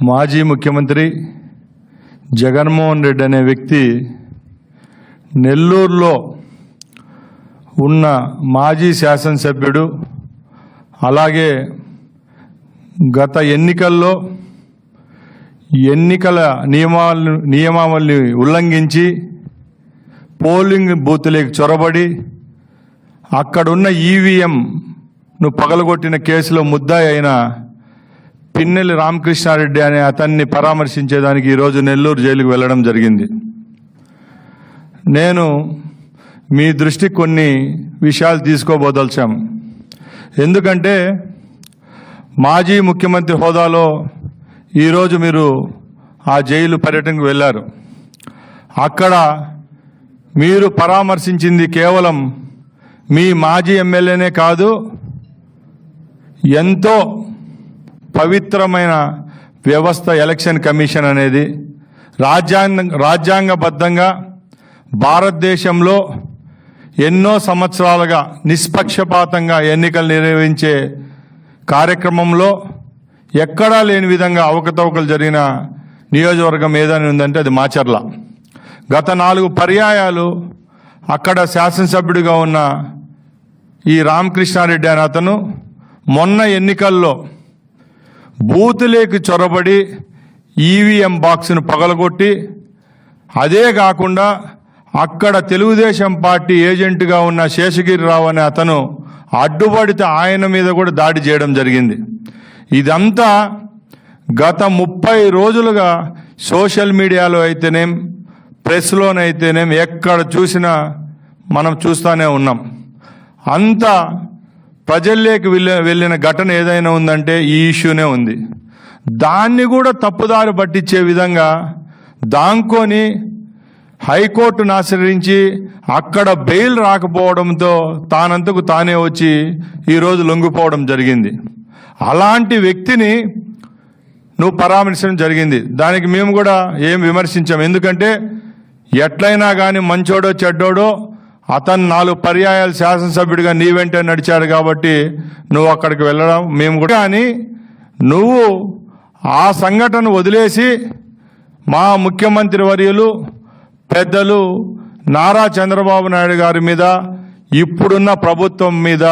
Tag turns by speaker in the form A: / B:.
A: మాజీ ముఖ్యమంత్రి జగన్మోహన్ రెడ్డి అనే వ్యక్తి నెల్లూరులో ఉన్న మాజీ శాసనసభ్యుడు అలాగే గత ఎన్నికల్లో ఎన్నికల నియమాలను నియమావళిని ఉల్లంఘించి పోలింగ్ బూత్లకు చొరబడి అక్కడున్న ఈవీఎంను పగలగొట్టిన కేసులో ముద్దాయి అయిన పిన్నెల్లి రామకృష్ణారెడ్డి అనే అతన్ని పరామర్శించేదానికి ఈరోజు నెల్లూరు జైలుకు వెళ్ళడం జరిగింది. నేను మీ దృష్టికి కొన్ని విషయాలు తీసుకోబోదలిచాం. ఎందుకంటే మాజీ ముఖ్యమంత్రి హోదాలో ఈరోజు మీరు ఆ జైలు పర్యటనకు వెళ్ళారు. అక్కడ మీరు పరామర్శించింది కేవలం మీ మాజీ ఎమ్మెల్యేనే కాదు ఎంతో పవిత్రమైన వ్యవస్థ ఎలక్షన్ కమిషన్ అనేది రాజ్యాంగ రాజ్యాంగబద్ధంగా భారతదేశంలో ఎన్నో సంవత్సరాలుగా నిష్పక్షపాతంగా ఎన్నికలు నిర్వహించే కార్యక్రమంలో ఎక్కడా లేని విధంగా అవకతవకలు జరిగిన నియోజకవర్గం ఏదని ఉందంటే అది మాచర్ల. గత నాలుగు పర్యాయాలు అక్కడ శాసనసభ్యుడిగా ఉన్న ఈ రామకృష్ణారెడ్డి అనే అతను మొన్న ఎన్నికల్లో బూతులేకి చొరబడి ఈవీఎం బాక్స్ను పగలగొట్టి అదే కాకుండా అక్కడ తెలుగుదేశం పార్టీ ఏజెంట్గా ఉన్న శేషగిరిరావు అనే అతను అడ్డుపడితే ఆయన మీద కూడా దాడి చేయడం జరిగింది. ఇదంతా గత ముప్పై రోజులుగా సోషల్ మీడియాలో అయితేనేం ప్రెస్లోనైతేనేం ఎక్కడ చూసినా మనం చూస్తూనే ఉన్నాం. అంత ప్రజల్లోకి వెళ్ళిన వెళ్ళిన ఘటన ఏదైనా ఉందంటే ఈ ఇష్యూనే ఉంది. దాన్ని కూడా తప్పుదారి పట్టించే విధంగా దాంకొని హైకోర్టును ఆశ్రయించి అక్కడ బెయిల్ రాకపోవడంతో తానంతకు తానే వచ్చి ఈరోజు లొంగిపోవడం జరిగింది. అలాంటి వ్యక్తిని నువ్వు పరామర్శించడం జరిగింది. దానికి మేము కూడా ఏం విమర్శించాం. ఎందుకంటే ఎట్లయినా కానీ మంచోడో చెడ్డోడో అతను నాలుగు పర్యాయాలు శాసనసభ్యుడిగా నీ వెంటే నడిచాడు కాబట్టి నువ్వు అక్కడికి వెళ్ళడం మేము కూడా. కానీ నువ్వు ఆ సంఘటన వదిలేసి మా ముఖ్యమంత్రి వర్యులు పెద్దలు నారా చంద్రబాబు నాయుడు గారి మీద ఇప్పుడున్న ప్రభుత్వం మీద